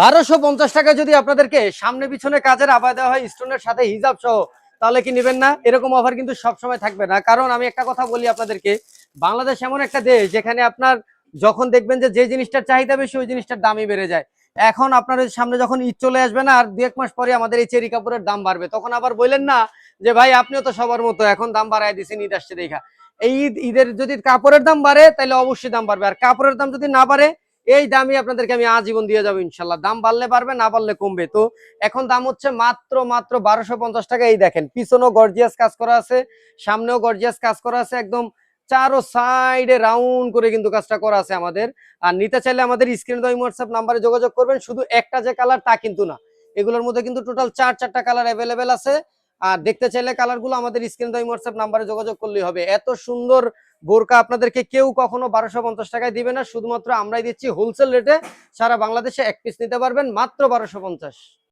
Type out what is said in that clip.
বারোশো পঞ্চাশ টাকা যদি আপনাদেরকে সামনে পিছনে কাজের আবাদ দেওয়া হয় স্টোনের সাথে হিজাব সহ, তাহলে কি নেবেন না? এরকম অফার কিন্তু সবসময় থাকবে না। কারণ আমি একটা কথা বলি আপনাদেরকে, বাংলাদেশ এমন একটা দেশ যেখানে আপনার যখন দেখবেন যে যে জিনিসটার চাহিদা বেশি, ওই জিনিসটার দামই বেড়ে যায়। এখন আপনার সামনে যখন ঈদ চলে আসবে না, আর দু এক মাস পরে আমাদের এই চেরি কাপড়ের দাম বাড়বে, তখন আবার বললেন না যে, ভাই, আপনিও তো সবার মতো, এখন দাম বাড়ায় দিচ্ছেন ঈদ আসছে দেখা। এই ঈদ, ঈদের যদি কাপড়ের দাম বাড়ে, তাহলে অবশ্যই দাম বাড়বে। আর কাপড়ের দাম যদি না বাড়ে এই দামই আপনাদেরকে আমি আজীবন দিয়ে যাব, ইনশাল্লাহ। দাম বাড়লে বাড়বে, না বাড়লে কমবে। তো এখন দাম হচ্ছে মাত্র মাত্র বারোশো পঞ্চাশ টাকা। এই দেখেন, পিছনেও গর্জিয়াস কাজ করা আছে, সামনেও গর্জিয়াস কাজ করা আছে, একদম চারো সাইডে রাউন্ড করে কিন্তু কাজটা করা আছে আমাদের। আর নিতে চাইলে আমাদের স্ক্রিন দই হোয়াটসঅ্যাপ নাম্বারে যোগাযোগ করবেন। শুধু একটা যে কালার তা কিন্তু না। এগুলোর মধ্যে কিন্তু টোটাল চার, চারটা কালার অ্যাভেলেবেল আছে। আর দেখতে চাইলে কালারগুলো আমাদের স্ক্রিন দই হোয়াটসঅ্যাপ নাম্বারে যোগাযোগ করলেই হবে। এত সুন্দর বোরকা আপনাদেরকে কেউ কখনো বারোশো পঞ্চাশ টাকায় দিবে না। শুধুমাত্র আমরাই দিচ্ছি হোলসেল রেটে সারা বাংলাদেশে এক পিস নিতে পারবেন মাত্র বারোশো পঞ্চাশ।